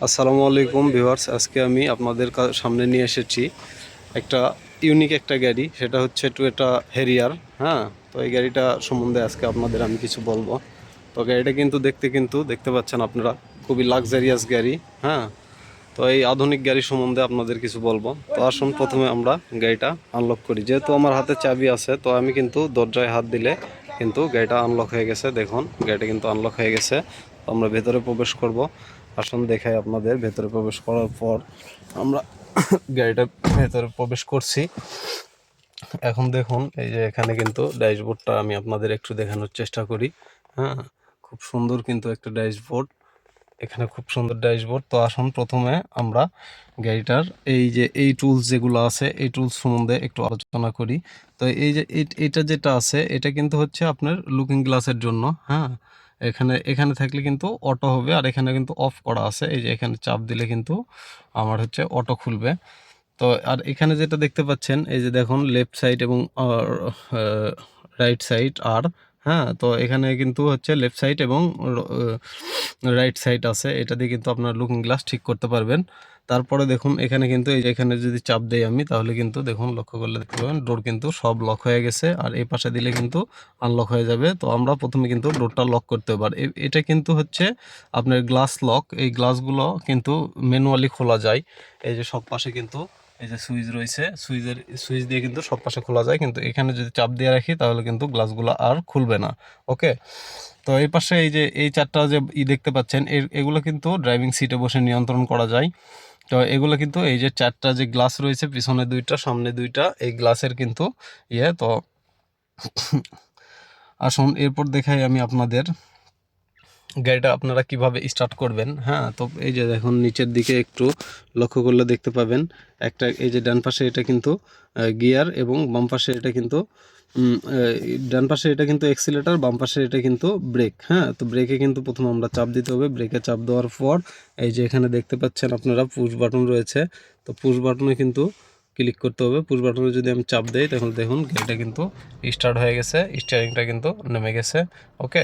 আসসালামু আলাইকুম ভিউয়ার্স, আজকে আমি আপনাদের সামনে নিয়ে এসেছি একটা ইউনিক একটা গাড়ি, সেটা হচ্ছে টুয়েটা হেরিয়ার হ্যাঁ? তো এই গাড়িটা সম্বন্ধে আজকে আপনাদের আমি কিছু বলব। তো গাড়িটা কিন্তু দেখতে কিন্তু, দেখতে পাচ্ছেন আপনারা, খুবই লাক্সারিয়াস গাড়ি হ্যাঁ? তো এই আধুনিক গাড়ি সম্বন্ধে আপনাদের কিছু বলব। তো আসুন প্রথমে আমরা গাড়িটা আনলক করি। যেহেতু আমার হাতে চাবি আছে, তো আমি কিন্তু দরজায় হাত দিলে কিন্তু গাড়িটা আনলক হয়ে গেছে। দেখুন, গাড়িটা কিন্তু আনলক হয়ে গেছে। আমরা ভেতরে প্রবেশ করব। আসুন দেখাই আপনাদের, ভেতরে প্রবেশ করার পর আমরা গাড়িটা ভেতরে প্রবেশ করছি। এখন দেখুন, এই যে এখানে কিন্তু ড্যাশবোর্ডটা আমি আপনাদের একটু দেখানোর চেষ্টা করি। হ্যাঁ খুব সুন্দর কিন্তু একটা ড্যাশবোর্ড। এখানে খুব সুন্দর ড্যাশবোর্ড। তো আসুন প্রথমে আমরা গাড়িটার এই যে এই টুলস যেগুলো আছে, এই টুলস সম্বন্ধে একটু আলোচনা করি। তো এই যে এটা যেটা আছে, এটা কিন্তু হচ্ছে আপনার লুকিং গ্লাসের জন্য। হ্যাঁ এখানে এখানে থাকলে কিন্তু অটো হবে আর এখানে কিন্তু অফ করা আছে। এই যে এখানে চাপ দিলে কিন্তু আমার হচ্ছে অটো খুলবে। তো আর এখানে যেটা দেখতে পাচ্ছেন, এই যে দেখুন লেফট সাইড এবং রাইট সাইড আর হ্যাঁ তো এখানে কিন্তু হচ্ছে লেফট সাইড এবং রাইট সাইড আছে। এটা দিয়ে কিন্তু আপনার লুকিং গ্লাস ঠিক করতে পারবেন। তারপরে দেখুন, এখানে কিন্তু এই এখানে যদি চাপ দেই আমি, তাহলে কিন্তু দেখুন, লক্ষ্য করলে দেখতে পাবেন ডোর কিন্তু সব লক হয়ে গেছে। আর এই পাশে দিলে কিন্তু আনলক হয়ে যাবে। তো আমরা প্রথমে কিন্তু ডোরটা লক করতে এ- এটা কিন্তু হচ্ছে আপনার গ্লাস লক এই গ্লাসগুলো কিন্তু ম্যানুয়ালি খোলা যায়। এই যে সব পাশে কিন্তু এই যে সুইচ রয়েছে, সুইচের, সুইচ দিয়ে কিন্তু সব পাশে খোলা যায়। কিন্তু এখানে যদি চাপ দিয়ে রাখি, তাহলে কিন্তু গ্লাসগুলো আর খুলবে না। ওকে? তো এই পাশে এই যে, এই চারটা যে ই দেখতে পাচ্ছেন, এর, এগুলো কিন্তু ড্রাইভিং সিটে বসে নিয়ন্ত্রণ করা যায়। তো এগুলো কিন্তু এই যে চারটা যে গ্লাস রয়েছে, পিছনে দুইটা, সামনে দুইটা, এই গ্লাসের কিন্তু ইয়ে। তো আসুন, এরপর দেখাই আমি আপনাদের গাড়িটা আপনারা কীভাবে স্টার্ট করবেন? হ্যাঁ তো এই যে দেখুন, নিচের দিকে একটু লক্ষ্য করলে দেখতে পাবেন, একটা এই যে ডান পাশে এটা কিন্তু গিয়ার এবং বাম পাশে এটা কিন্তু ডান পাশে এটা কিন্তু এক্সিলেটার বাম পাশে এটা কিন্তু ব্রেক হ্যাঁ? তো ব্রেকে কিন্তু প্রথমে আমরা চাপ দিতে হবে ব্রেকে চাপ দেওয়ার পর এই যে এখানে দেখতে পাচ্ছেন আপনারা পুশ বাটন রয়েছে, তো পুশ বাটনে কিন্তু ক্লিক করতে হবে। পুশ বাটনে যদি আমি চাপ দেই, তাহলে দেখুন গাড়িটা কিন্তু স্টার্ট হয়ে গেছে স্টিয়ারিংটা কিন্তু নেমে গেছে ওকে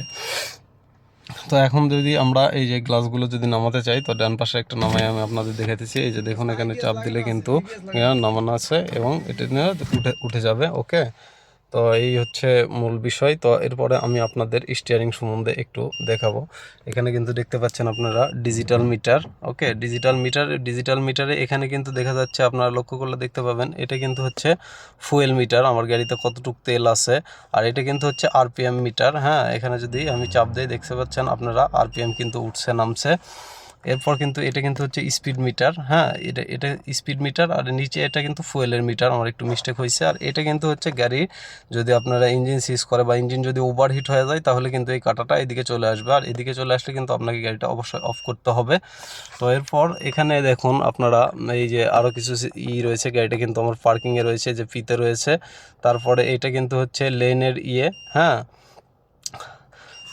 তো এখন যদি আমরা এই যে গ্লাসগুলো যদি নামাতে চাই, তো ডান পাশে একটা নামাই আমি আপনাদের দেখাতেছি এই যে দেখুন, এখানে চাপ দিলে কিন্তু নামানো আছে এবং এটা উঠে উঠে যাবে, ওকে? তো এই হচ্ছে মূল বিষয়। তো এরপরে আমি আপনাদের স্টিয়ারিং সম্বন্ধে একটু দেখাবো। এখানে কিন্তু দেখতে পাচ্ছেন আপনারা digital meter okay digital meter digital মিটারে এখানে কিন্তু দেখা যাচ্ছে আপনারা লক্ষ্য করলে দেখতে পাবেন, এটা কিন্তু হচ্ছে ফুয়েল মিটার আমার গাড়িতে কতটুক তেল আছে। আর এটা কিন্তু হচ্ছে আরপিএম মিটার হ্যাঁ? এখানে যদি আমি চাপ দিই, দেখতে পাচ্ছেন আপনারা আরপিএম কিন্তু উঠছে, নামছে। এরপর কিন্তু এটা কিন্তু হচ্ছে স্পিড মিটার হ্যাঁ? এটা এটা স্পিড মিটার আর নিচে এটা কিন্তু ফুয়েলের মিটার আমার একটু মিস্টেক হয়েছে। আর এটা কিন্তু হচ্ছে গাড়ি যদি আপনারা ইঞ্জিন সিজ করে বা ইঞ্জিন যদি ওভারহিট হয়ে যায়, তাহলে কিন্তু এই কাটাটা এদিকে চলে আসবে। আর এদিকে চলে আসলে কিন্তু আপনাকে গাড়িটা অবশ্যই অফ করতে হবে। তো এরপর এখানে দেখুন আপনারা, এই যে আরও কিছু ই রয়েছে, গাড়িটা কিন্তু আমার পার্কিংয়ে রয়েছে, যে ফিতে রয়েছে। তারপরে এটা কিন্তু হচ্ছে লেনের ইয়ে হ্যাঁ?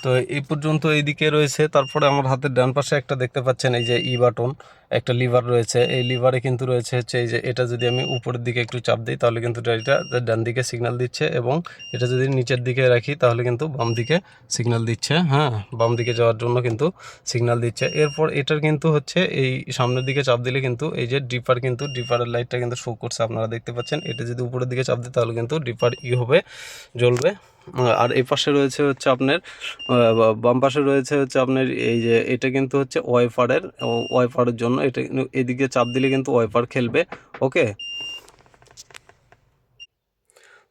তো এই পর্যন্ত এইদিকে রয়েছে। তারপরে আমার হাতের ডান পাশে একটা দেখতে পাচ্ছেন, এই যে ই বাটন, একটা লিভার রয়েছে। এই লিভারে কিন্তু রয়েছে হচ্ছে এই যে এটা যদি আমি উপরের দিকে একটু চাপ দিই, তাহলে কিন্তু গাড়িটা ডান দিকে সিগন্যাল দিচ্ছে এবং এটা যদি নিচের দিকে রাখি, তাহলে কিন্তু বাম দিকে সিগন্যাল দিচ্ছে। হ্যাঁ বাম দিকে যাওয়ার জন্য কিন্তু সিগন্যাল দিচ্ছে। এরপর এটার কিন্তু হচ্ছে এই সামনের দিকে চাপ দিলে কিন্তু এই যে ডিপার কিন্তু, ডিপারের লাইটটা কিন্তু শো করছে। আপনারা দেখতে পাচ্ছেন, এটা যদি উপরের দিকে চাপ দিই, তাহলে কিন্তু ডিপার ই হবে, জ্বলবে। আর এই পাশে রয়েছে হচ্ছে আপনার বাম পাশে রয়েছে হচ্ছে আপনার এই যে, এটা কিন্তু হচ্ছে ওয়াইফারের ওয়াইফারের জন্য এটা এদিকে চাপ দিলে কিন্তু ওয়াইফার খেলবে ওকে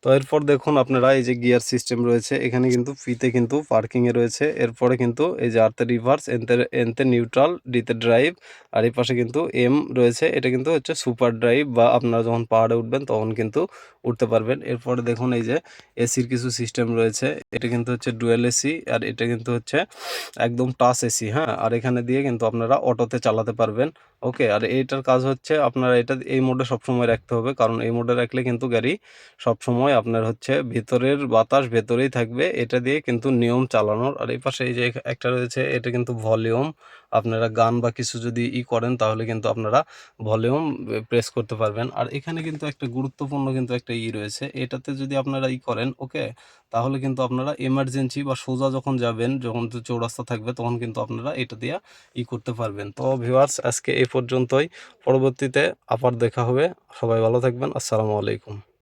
তো এরপর দেখুন আপনারা এই যে গিয়ার সিস্টেম রয়েছে, এখানে কিন্তু ফিতে কিন্তু পার্কিংয়ে রয়েছে। এরপরে কিন্তু এই যে আর্তে রিভার্স এনতে এনতে নিউট্রাল ডিতে ড্রাইভ, আর এই পাশে কিন্তু এম রয়েছে। এটা কিন্তু হচ্ছে সুপার ড্রাইভ বা আপনারা যখন পাহাড়ে উঠবেন তখন কিন্তু উঠতে পারবেন। এরপরে দেখুন এই যে এসির কিছু সিস্টেম রয়েছে। এটা কিন্তু হচ্ছে ডুয়েল এসি আর এটা কিন্তু হচ্ছে একদম টাচ এসি হ্যাঁ? আর এখানে দিয়ে কিন্তু আপনারা অটোতে চালাতে পারবেন। ওকে, আর এইটার কাজ হচ্ছে আপনারা এটা, এই মোডে সবসময় রাখতে হবে। কারণ এই মোডে রাখলে কিন্তু গাড়ি সবসময় সময় আপনার হচ্ছে ভেতরের বাতাস ভেতরেই থাকবে। এটা দিয়ে কিন্তু নিয়ম চালানোর। আর এই পাশে এই যে একটা রয়েছে, এটা কিন্তু ভলিউম। আপনারা গান বা কিছু যদি ই করেন, তাহলে কিন্তু আপনারা ভলিউম প্রেস করতে পারবেন। আর এখানে কিন্তু একটা গুরুত্বপূর্ণ কিন্তু একটা ই রয়েছে। এটাতে যদি আপনারা ই করেন, ওকে? তাহলে কিন্তু আপনারা এমার্জেন্সি বা সোজা যখন যাবেন, যখন তো চৌরাস্তা থাকবে, তখন কিন্তু আপনারা এটা দিয়ে ই করতে পারবেন। তো ভিউয়ার্স আজকে এই পর্যন্তই। পরবর্তীতে আবার দেখা হবে। সবাই ভালো থাকবেন। আসসালামু আলাইকুম।